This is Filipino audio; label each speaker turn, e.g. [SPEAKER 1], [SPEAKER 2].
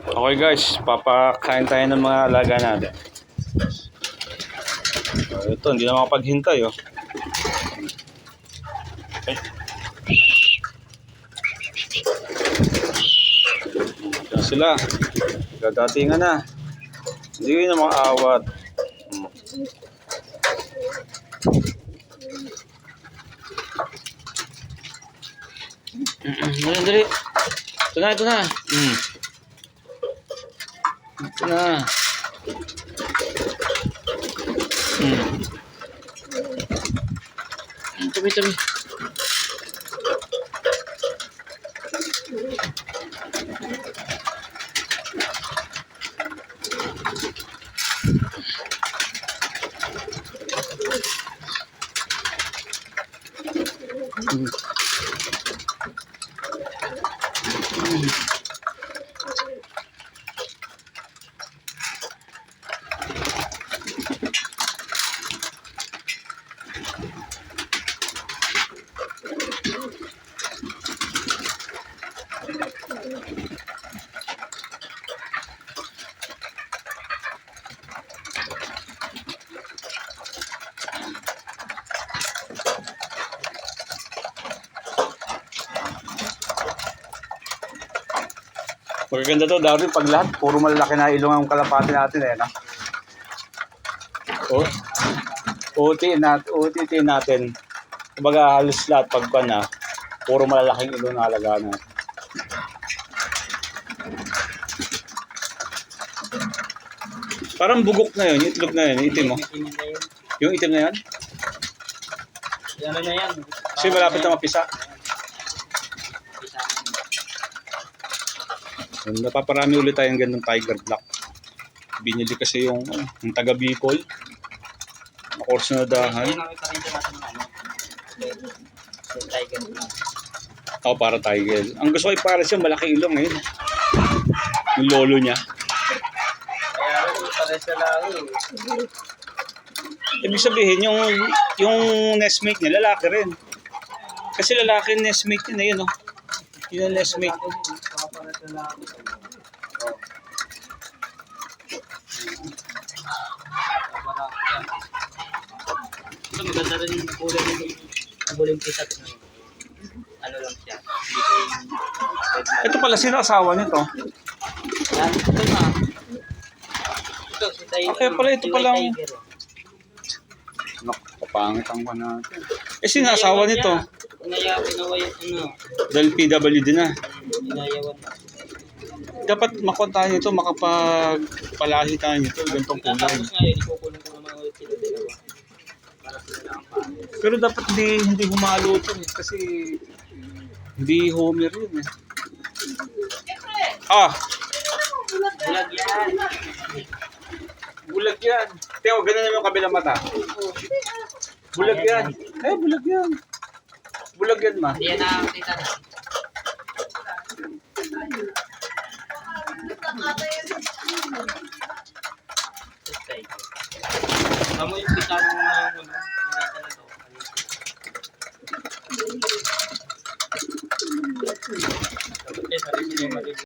[SPEAKER 1] Okay guys, papakain tayo ng mga alaga natin. So, ito, hindi na makapaghintay oh. Okay. Yan sila. Gadatingan na. Hindi na makaawat. Hmm. Dali, dali. Ito na, ito na. Hmm. Ito na. Hmm. Hmm, Tabi, tabi. Hmm. Magaganda to, Darwin, pag lahat, puro malalaki na ilong ang kalapati natin eh, no? O, OT nat, OTT natin. Kumbaga halos lahat pag na, puro malalaking ilong na alagaan natin. Parang bugok na yun, itlog na yun, itim mo. Yung itim na yan?
[SPEAKER 2] Ano na yan?
[SPEAKER 1] Kasi malapit na mapisa. So, napaparami ulit tayong ganng tiger black. Binili kasi yung, ano, yung taga Bicol. Na course na dahan.
[SPEAKER 2] Tiger.
[SPEAKER 1] Oh, para tiger. Ang gusto ko para siya malaki ilong eh. Yung lolo niya. Ibig sabihin, yung, yung nestmate niya, lalaki rin. Kasi lalaki yung nestmate niya na yun, oh. Yun ang nestmate.
[SPEAKER 2] Pare sa laro. Ito maganda rin yung kulay nito. Ang buling kita ito. Ano lang siya. Hindi ko yung...
[SPEAKER 1] Ito pala, sino asawa nito?
[SPEAKER 2] Yan, ito na. Ito, si Tiger.
[SPEAKER 1] Okay, pala, ito
[SPEAKER 2] oh.
[SPEAKER 1] Naku, kapangit ang pa natin. Eh, sino asawa nito?
[SPEAKER 2] Inaya, pinaway, ano,
[SPEAKER 1] Dahil PWD na.
[SPEAKER 2] Inayawan na.
[SPEAKER 1] Dapat makontahan nito, makapagpalahi tayo nito, ganitong kulay.
[SPEAKER 2] Tapos ngayon, ikukulong ko naman ulit sila dalawa. Para sila na ang pangit.
[SPEAKER 1] Pero dapat hindi, hindi humalo ito eh, kasi hindi homer yun eh. Ah,
[SPEAKER 2] Bulag yan.
[SPEAKER 1] bulag yan. Teo, ganun naman yung kabilang mata. Bulag yan. Eh, bulag yan. Bulag yan, ma.
[SPEAKER 2] Hindi yan nakakita na. Kamu